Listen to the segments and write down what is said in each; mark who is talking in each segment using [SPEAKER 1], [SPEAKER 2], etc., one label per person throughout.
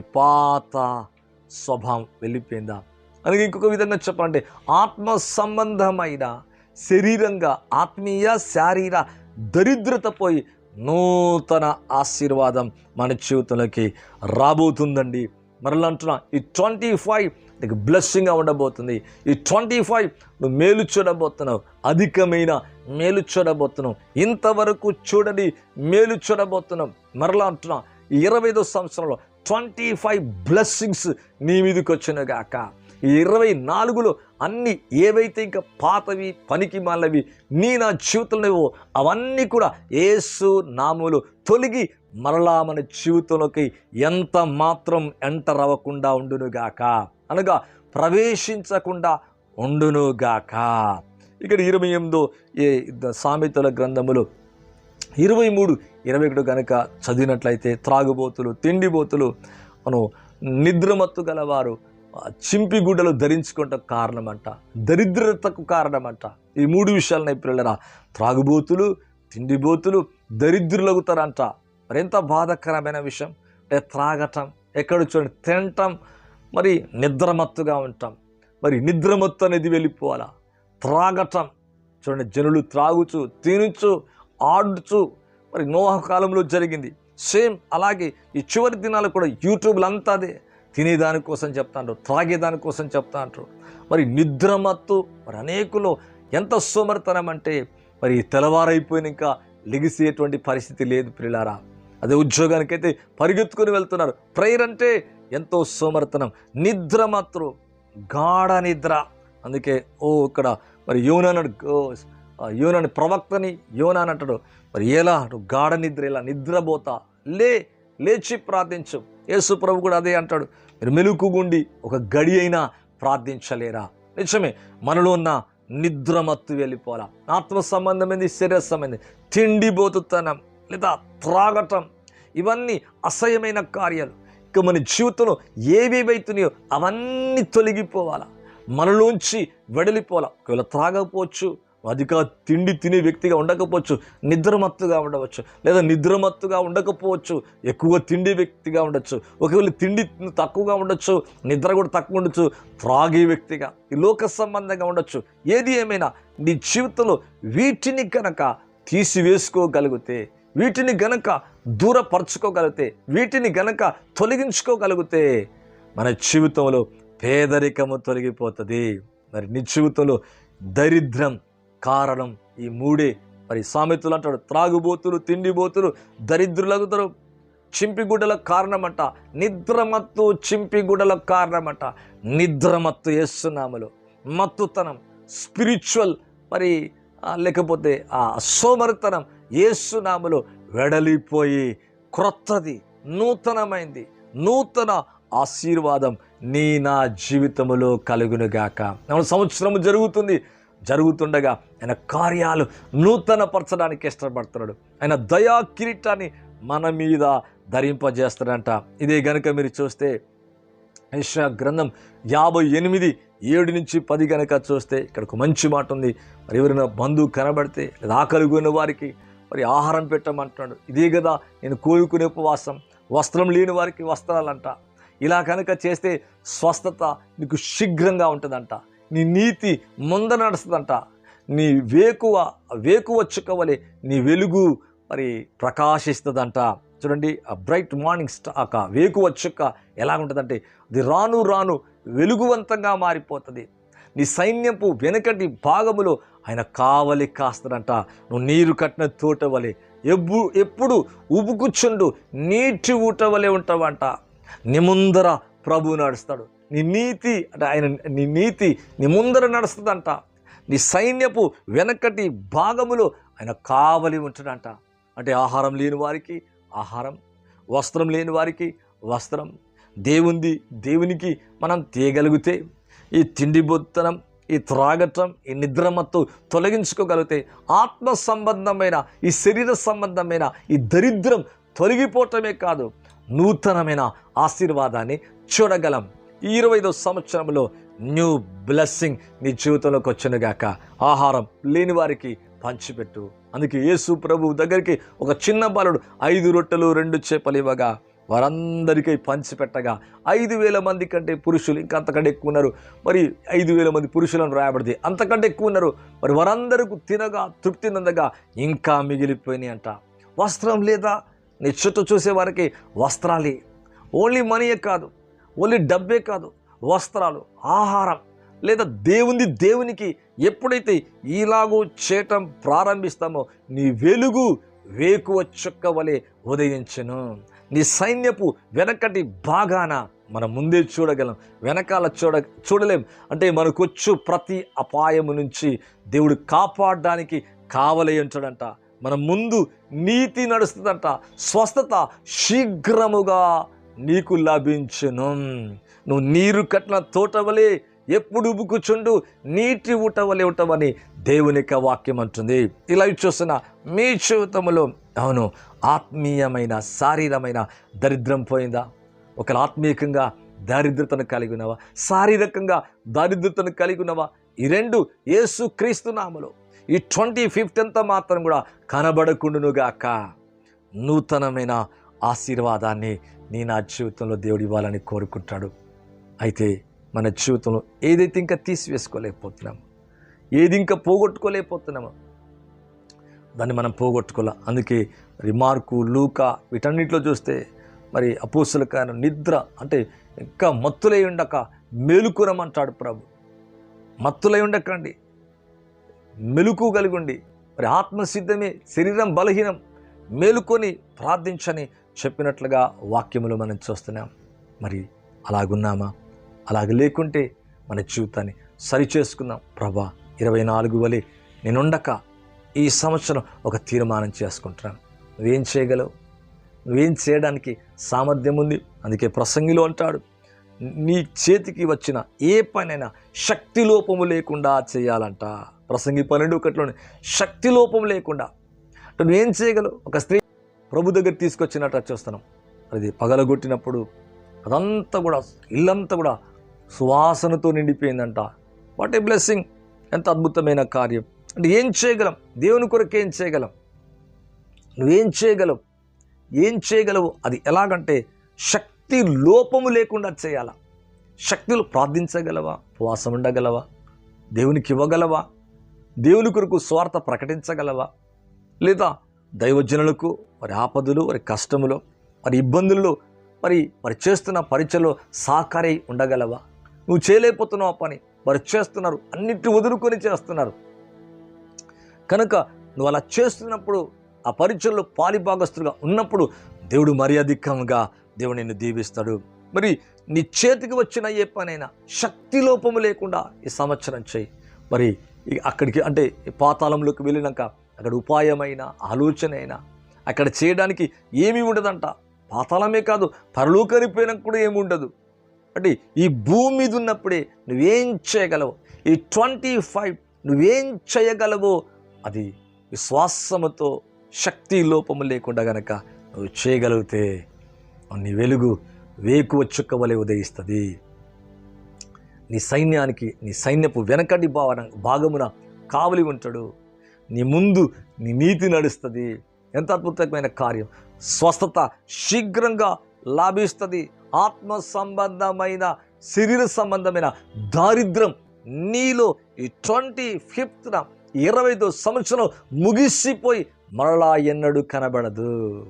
[SPEAKER 1] పాత స్వభావం వెళ్ళిపోయిందా? అని ఇంకొక విధంగా చెప్పాలంటే ఆత్మ సంబంధమైన శరీరంగా ఆత్మీయ శారీర దరిద్రత పోయి నూతన ఆశీర్వాదం మన జీవితంలోకి రాబోతుందండి. మరలా అంటున్నా ఈ ట్వంటీ ఫైవ్ నీకు బ్లెస్సింగ్గా ఉండబోతుంది. ఈ ట్వంటీ ఫైవ్ నువ్వు మేలు చూడబోతున్నావు. అధికమైన మేలు చూడబోతున్నావు. ఇంతవరకు చూడని మేలు చూడబోతున్నావు. మరలా అంటున్నా ఈ ఇరవై ఐదో సంవత్సరంలో ట్వంటీ ఫైవ్ బ్లెస్సింగ్స్ నీ మీదకి వచ్చిన గాక. ఈ ఇరవై నాలుగులో అన్ని ఏవైతే ఇంకా పాతవి పనికి మాలవి నీ నా జీవితంలో అవన్నీ కూడా ఏసు నాములు తొలగి మరలా మన జీవితంలోకి ఎంత మాత్రం ఎంటర్ అవ్వకుండా ఉండునుగాక అనగా ప్రవేశించకుండా ఉండునుగాక ఇక్కడ ఇరవై ఎనిమిదో ఏ సామెతల గ్రంథములు ఇరవై మూడు ఇరవై ఒకటి కనుక చదివినట్లయితే త్రాగుబోతులు తిండిబోతులు మనం నిద్రమత్తు గలవారు చింపి చింపిగుడ్డలు ధరించుకుంట కారణమంట దరిద్రతకు కారణమంట. ఈ మూడు విషయాలను పిల్లరా త్రాగుబోతులు తిండిబోతులు దరిద్రులగుతారంట. మరి ఎంత బాధాకరమైన విషయం అంటే త్రాగటం ఎక్కడ చూడండి తినటం మరి నిద్రమత్తుగా ఉంటాం. మరి నిద్రమత్తు అనేది వెళ్ళిపోవాలా. త్రాగటం చూడండి జనులు త్రాగుచు తినుచు ఆడుచు మరి నోహ కాలంలో జరిగింది. సేమ్ అలాగే ఈ చివరి దినాలు కూడా యూట్యూబ్లో అంతా అదే. తినేదాని కోసం చెప్తాండ్రు త్రాగేదాని కోసం చెప్తా అంటారు మరి నిద్రమత్తు మరి అనేకులు ఎంత సోమర్తనం అంటే మరి తెల్లవారైపోయిన ఇంకా లెగిసేటువంటి పరిస్థితి లేదు పిల్లారా అదే ఉద్యోగానికైతే పరిగెత్తుకొని వెళ్తున్నారు. ప్రేయర్ అంటే ఎంతో సోమర్తనం నిద్రమత్తు గాఢ నిద్ర. అందుకే ఓ ఇక్కడ మరి యోనాడు యోనాని ప్రవక్తని యోనాని అంటాడు. మరి ఎలా? నువ్వు గాఢ నిద్ర ఇలా నిద్రపోతా? లే లేచి ప్రార్థించు. యేసు ప్రభు కూడా అదే అంటాడు. మీరు మెలుకుగుండి ఒక గడి అయినా ప్రార్థించలేరా? నిజమే మనలో ఉన్న నిద్రమత్తు వెళ్ళిపోవాలా? ఆత్మ సంబంధమైంది శరీర సంబంధం తిండిబోతుతనం లేదా త్రాగటం ఇవన్నీ అసహ్యమైన కార్యాలు. ఇక మన జీవితంలో ఏవేవైతున్నాయో అవన్నీ తొలగిపోవాలా? మనలోంచి వెడలిపోవాలా? ఒకవేళ త్రాగకపోవచ్చు అధిక తిండి తినే వ్యక్తిగా ఉండకపోవచ్చు నిద్రమత్తుగా ఉండవచ్చు లేదా నిద్రమత్తుగా ఉండకపోవచ్చు ఎక్కువ తిండి వ్యక్తిగా ఉండొచ్చు ఒకవేళ తిండి తక్కువగా ఉండొచ్చు నిద్ర కూడా తక్కువ ఉండొచ్చు త్రాగే వ్యక్తిగా ఈ లోక సంబంధంగా ఉండొచ్చు. ఏది ఏమైనా నీ జీవితంలో వీటిని కనుక తీసివేసుకోగలిగితే వీటిని గనక దూరపరచుకోగలిగితే వీటిని గనక తొలగించుకోగలిగితే మన జీవితంలో పేదరికము తొలగిపోతుంది. మరి నీ జీవితంలో దరిద్రం కారణం ఈ మూడే. మరి సామెతలు అంటాడు త్రాగుబోతులు తిండిబోతులు దరిద్రులగుతారు చింపిగుడ్డల కారణమంట నిద్రమత్తు చింపిగుడ్డల కారణమంట. నిద్రమత్తు వేస్తున్నాములు మత్తుతనం స్పిరిచువల్ మరి లేకపోతే ఆ సోమరితనం ఏసునాములు వెడలిపోయి క్రొత్తది నూతనమైంది. నూతన ఆశీర్వాదం నీ నా జీవితములో కలుగునుగాక. సంవత్సరం జరుగుతుంది. జరుగుతుండగా ఆయన కార్యాలు నూతనపరచడానికి ఇష్టపడుతున్నాడు. ఆయన దయా కిరీటాన్ని మన మీద ధరింపజేస్తాడంట. ఇదే గనుక మీరు చూస్తే యెషయా గ్రంథం యాభై ఎనిమిది ఏడు నుంచి పది గనక చూస్తే ఇక్కడ ఒక మంచి మాట ఉంది. మరి ఎవరైనా బంధువు కనబడితే లేదా ఆకలి కొన్న వారికి మరి ఆహారం పెట్టమంటున్నాడు. ఇదే కదా నేను కోరుకునే ఉపవాసం వస్త్రం లేని వారికి వస్త్రాలంట. ఇలా కనుక చేస్తే స్వస్థత నీకు శీఘ్రంగా ఉంటుందంట. నీ నీతి ముంద నడుస్తుందంట. నీ వేకువ వేకువ చుక్కవలే నీ వెలుగు మరి ప్రకాశిస్తుందంట. చూడండి ఆ బ్రైట్ మార్నింగ్ స్టాక్ వేకువ చుక్క ఎలా ఉంటుందంటే అది రాను రాను వెలుగువంతంగా మారిపోతుంది. నీ సైన్యపు వెనకటి భాగములో ఆయన కావలి కాస్తాడంట నువ్వు నీరు కట్టిన తోట వలె ఎప్పుడు ఎప్పుడు ఉబుకుచుండు నీటి ఊట వలె ఉంటావంట. నీ ముందర ప్రభు నడుస్తాడు. నీ నీతి అంటే ఆయన నీ నీతి నీ ముందర నడుస్తుందంట. నీ సైన్యపు వెనకటి భాగములో ఆయన కావలి ఉంటుందంట అంటే ఆహారం లేని వారికి ఆహారం వస్త్రం లేని వారికి వస్త్రం. దేవుంది దేవునికి మనం తీయగలిగితే ఈ తిండి బొత్తనం ఈ త్రాగటం ఈ నిద్రమత్తు తొలగించుకోగలిగితే ఆత్మ సంబంధమైన ఈ శరీర సంబంధమైన ఈ దరిద్రం తొలగిపోవటమే కాదు నూతనమైన ఆశీర్వాదాన్ని చూడగలం. ఈ ఇరవై ఐదో సంవత్సరంలో న్యూ బ్లెస్సింగ్ నీ జీవితంలోకి వచ్చునుగాక ఆహారం లేని వారికి పంచిపెట్టు. అందుకే యేసు ప్రభు దగ్గరికి ఒక చిన్న బాలుడు ఐదు రొట్టెలు రెండు చేపలు ఇవ్వగా వారందరికీ పంచిపెట్టగా ఐదు వేల మంది కంటే పురుషులు ఇంకా అంతకంటే ఎక్కువ ఉన్నారు. మరి ఐదు వేల మంది పురుషులను రాయబడింది అంతకంటే ఎక్కువ ఉన్నారు. మరి వారందరికీ తినగా తృప్తి నందగా ఇంకా మిగిలిపోయినాయి అంట. వస్త్రం లేదా? నీ చుట్టూ చూసేవారికి వస్త్రాలే. ఓన్లీ మనీయే కాదు. ఓన్లీ డబ్బే కాదు వస్త్రాలు ఆహారం లేదా దేవుని దేవునికి ఎప్పుడైతే ఇలాగూ చేయటం ప్రారంభిస్తామో నీ వెలుగు వేకువ చుక్క వలె ఉదయించను. నీ సైన్యపు వెనకటి భాగాన మనం ముందే చూడగలం వెనకాల చూడ చూడలేం. అంటే మనకొచ్చు ప్రతి అపాయము నుంచి దేవుడు కాపాడడానికి కావలి మన ముందు నీతి నడుస్తుందంట. స్వస్థత శీఘ్రముగా నీకు లభించును. నువ్వు నీరు కట్టిన తోటవలే ఎప్పుడు ఉబుకుచుండు? నీటి ఊటవలే ఉంటామని దేవుని యొక్క వాక్యం అంటుంది. ఇలా చూస్తున్న మీ జీవితంలో అవును ఆత్మీయమైన శారీరమైన దరిద్రం పోయిందా? ఒకవేళ ఆత్మీయంగా దారిద్రతను కలిగి ఉన్నావా? శారీరకంగా దారిద్రతను కలిగి ఉన్నావా? ఈ రెండు యేసు క్రీస్తు ఈ ట్వంటీ ఫిఫ్త్ అంతా మాత్రం కూడా కనబడకుండునుగాక. నూతనమైన ఆశీర్వాదాన్ని నీ నా జీవితంలో దేవుడు ఇవ్వాలని కోరుకుంటాడు. అయితే మన జీవితంలో ఏదైతే ఇంకా తీసివేసుకోలేకపోతున్నామో ఏది ఇంకా పోగొట్టుకోలేకపోతున్నామో దాన్ని మనం పోగొట్టుకోలే అందుకే రిమార్కు లూక వీటన్నిటిలో చూస్తే మరి అపోసుల కాను నిద్ర అంటే ఇంకా మత్తులై ఉండక మేలుకురమంటాడు ప్రభు. మత్తులై ఉండకండి. మెలుకు కలిగుండి. మరి ఆత్మసిద్ధమే శరీరం బలహీనం మేలుకొని ప్రార్థించని చెప్పినట్లుగా వాక్యములు మనం చూస్తున్నాం. మరి అలాగున్నామా? అలాగ లేకుంటే మన జీవితాన్ని సరిచేసుకుందాం. ప్రభా ఇరవై నాలుగు వలె నేనుండక ఈ సంవత్సరం ఒక తీర్మానం చేసుకుంటున్నాను. నువ్వేం చేయగలవు? నువ్వేం చేయడానికి సామర్థ్యం ఉంది? అందుకే ప్రసంగిలో అంటాడు నీ చేతికి వచ్చిన ఏ పనైనా శక్తి లోపము లేకుండా చేయాలంట. ప్రసంగి పన్నెండు ఒకటిలోనే శక్తి లోపం లేకుండా. అంటే నువ్వేం చేయగలవు? ఒక స్త్రీ ప్రభు దగ్గర తీసుకొచ్చినట్టు చూస్తున్నాం. అది పగలగొట్టినప్పుడు అదంతా కూడా ఇల్లంతా కూడా సువాసనతో నిండిపోయిందంట. వాట్ ఏ బ్లెస్సింగ్ ఎంత అద్భుతమైన కార్యం. అంటే ఏం చేయగలం? దేవుని కొరకు ఏం చేయగలం? నువ్వేం చేయగలవు? ఏం చేయగలవు? అది ఎలాగంటే శక్తి లోపము లేకుండా చేయాలా? శక్తులు ప్రార్థించగలవా? ఉపవాసం ఉండగలవా? దేవునికి ఇవ్వగలవా? దేవుని కొరకు స్వార్థ ప్రకటించగలవా? లేదా దైవజనులకు వారి ఆపదలు వారి కష్టములో వారి ఇబ్బందుల్లో మరి వారు చేస్తున్న పరీక్షలో సాకారై ఉండగలవా? నువ్వు చేయలేకపోతున్నావు ఆ పని. వారు చేస్తున్నారు అన్నిటి వదులుకొని చేస్తున్నారు. కనుక నువ్వు అలా చేస్తున్నప్పుడు ఆ పరీక్షల్లో పాలిభాగస్తులుగా ఉన్నప్పుడు దేవుడు మర్యాదికంగా దేవుడు నిన్ను దీవిస్తాడు. మరి నీ చేతికి వచ్చిన ఏ పనైనా శక్తి లోపము లేకుండా ఈ సంవత్సరం చేయి. మరి ఇక అక్కడికి అంటే ఈ పాతాళంలోకి వెళ్ళినాక అక్కడ ఉపాయమైన ఆలోచన అయినా అక్కడ చేయడానికి ఏమీ ఉండదంట. పాతాళమే కాదు పరలోకానికి కూడా ఏమి ఉండదు. అంటే ఈ భూమి మీద ఉన్నప్పుడే నువ్వేం చేయగలవు ఈ ట్వంటీ ఫైవ్ నువ్వేం చేయగలవో అది విశ్వాసముతో శక్తి లోపము లేకుండా గనక నువ్వు చేయగలిగితే నీ వెలుగు వేకువ చుక్కవలే ఉదయిస్తుంది. నీ సైన్యానికి నీ సైన్యపు వెనకటి భావన భాగమున కావలి ఉంటాడు. నీ ముందు నీ నీతి నడుస్తుంది. ఎంత అద్భుతమైన కార్యం. స్వస్థత శీఘ్రంగా లాభిస్తుంది. ఆత్మ సంబంధమైన శరీర సంబంధమైన దారిద్రం నీలో ఈ ట్వంటీ ఫిఫ్త్న ఇరవైదో సంవత్సరం ముగిసిపోయి మరలా ఎన్నడూ కనబడదు.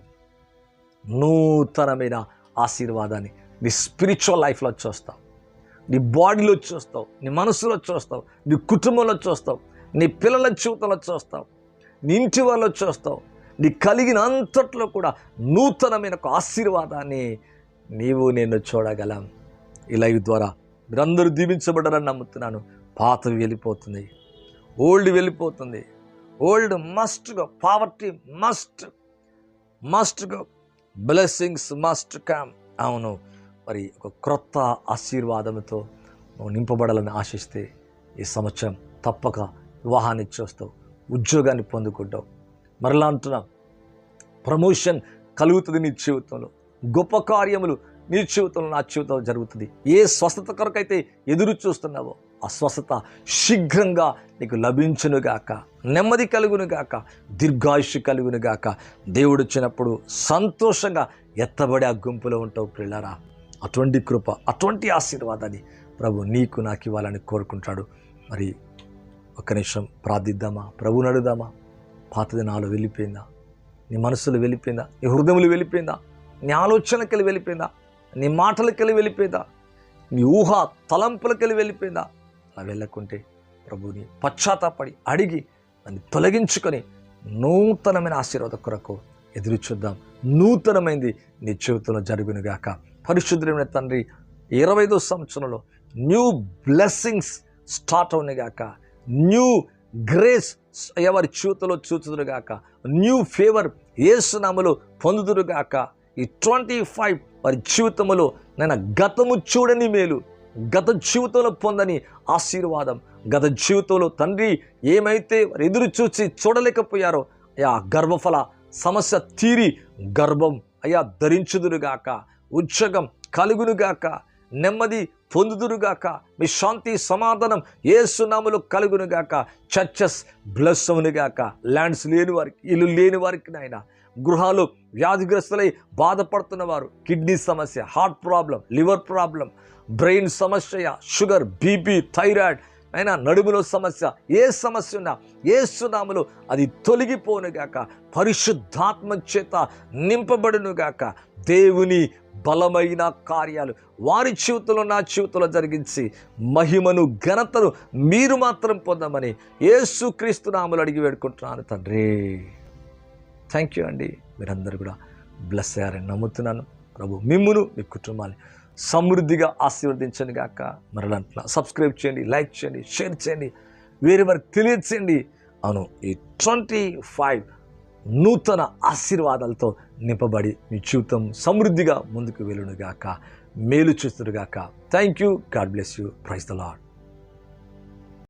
[SPEAKER 1] నూతనమైన ఆశీర్వాదాన్ని నీ స్పిరిచువల్ లైఫ్లో చూస్తావు. నీ బాడీలో చూస్తావు. నీ మనసులో చూస్తావు. నీ కుటుంబంలో చూస్తావు. నీ పిల్లల జీవితంలో చూస్తావు నీ ఇంటి వాళ్ళు చూస్తావు నీ కలిగిన అంతట్లో కూడా నూతనమైన ఒక ఆశీర్వాదాన్ని నీవు నేను చూడగలం. ఈ లైవ్ ద్వారా మీరందరూ దీవించబడ్డారని నమ్ముతున్నాను. పాతవి వెళ్ళిపోతుంది. ఓల్డ్ వెళ్ళిపోతుంది. ఓల్డ్ మస్ట్గా పావర్టీ మస్ట్ మస్ట్గా బ్లెస్సింగ్స్ మస్ట్ క్యామ్ అవును మరి ఒక క్రొత్త ఆశీర్వాదంతో నువ్వు నింపబడాలని ఆశిస్తే ఈ సంవత్సరం తప్పక వివాహాన్ని చూస్తావు ఉద్యోగాన్ని పొందుకుంటావు. మరలా అంటున్నా ప్రమోషన్ కలుగుతుంది నీ జీవితంలో. గొప్ప కార్యములు నీ జీవితంలో నా జీవితంలో జరుగుతుంది. ఏ స్వస్థత కొరకైతే ఎదురు చూస్తున్నావో ఆ స్వస్థత శీఘ్రంగా నీకు లభించునుగాక నెమ్మది కలుగునుగాక దీర్ఘాయుష్ కలుగునుగాక దేవుడు వచ్చినప్పుడు సంతోషంగా ఎత్తబడి ఆ గుంపులో ఉంటావు పిల్లరా అటువంటి కృప అటువంటి ఆశీర్వాదాన్ని ప్రభు నీకు నాకు ఇవ్వాలని కోరుకుంటాడు. మరి ఒక్క నిమిషం ప్రార్థిద్దామా? ప్రభు నడుదామా పాత దినాలు వెళ్ళిపోయిందా? నీ మనసులు వెళ్ళిపోయిందా? నీ హృదయములు వెళ్ళిపోయిందా? నీ ఆలోచనకెళ్ళి వెళ్ళిపోయిందా? నీ మాటలకెళ్ళి వెళ్ళిపోయిందా? నీ ఊహ తలంపులకెళ్ళి వెళ్ళిపోయిందా? అలా వెళ్ళకుంటే ప్రభుని పశ్చాత్తాపడి అడిగి దాన్ని తొలగించుకొని నూతనమైన ఆశీర్వాద కొరకు ఎదురు చూద్దాం. నూతనమైంది నీ జీవితంలో జరుగునుగాక పరిశుద్ధమైన తండ్రి ఇరవై ఐదో సంవత్సరంలో న్యూ బ్లెస్సింగ్స్ స్టార్ట్ అవునుగాక న్యూ గ్రేస్ ఎవరి జీవితంలో చూచుదురుగాక? New favour ఏసునామలో పొందుదురుగాక? ఈ ట్వంటీ ఫైవ్ వారి జీవితంలో నేను గతము చూడని మేలు గత జీవితంలో పొందని ఆశీర్వాదం గత జీవితంలో తండ్రి ఏమైతే వారు ఎదురు చూసి చూడలేకపోయారో అయా గర్భఫల సమస్య తీరి గర్భం అయా ధరించుదురుగాక ఉద్యోగం కలుగునుగాక నెమ్మది పొందుదురుగాక. మీ శాంతి సమాధానం ఏ సునాములు కలుగునుగాక. చర్చస్ బ్లస్ అవునుగాక ల్యాండ్స్ లేని వారికి ఇల్లు లేని వారికి నాయన. గృహాలు వ్యాధిగ్రస్తులై బాధపడుతున్న వారు కిడ్నీ సమస్య heart problem liver problem brain సమస్య షుగర్ బీపీ థైరాయిడ్ అయినా నడుములో సమస్య ఏ సమస్య ఉన్నా ఏ సునాములు అది తొలగిపోనుగాక. పరిశుద్ధాత్మ చేత నింపబడునుగాక. దేవుని బలమైన కార్యాలు వారి జీవితంలో నా జీవితంలో జరిగించి మహిమను ఘనతను మీరు మాత్రం పొందమని యేసుక్రీస్తు నామలు అడిగి వేడుకుంటున్నాను తండ్రి. థ్యాంక్ యూ అండి. మీరందరూ కూడా బ్లెస్ అయ్యారని నమ్ముతున్నాను. ప్రభు మిమ్మును మీ కుటుంబాన్ని సమృద్ధిగా ఆశీర్వదించండి గాక. మరలంటున్నా సబ్స్క్రైబ్ చేయండి లైక్ చేయండి షేర్ చేయండి వేరే వారికి తెలియచేయండి. అవును ఈ ట్వంటీ ఫైవ్ నూతన ఆశీర్వాదాలతో నింపబడి మీ జీవితం సమృద్ధిగా ముందుకు వెళ్ళునుగాక మేలు చూస్తురుగాక thank you God bless you praise the Lord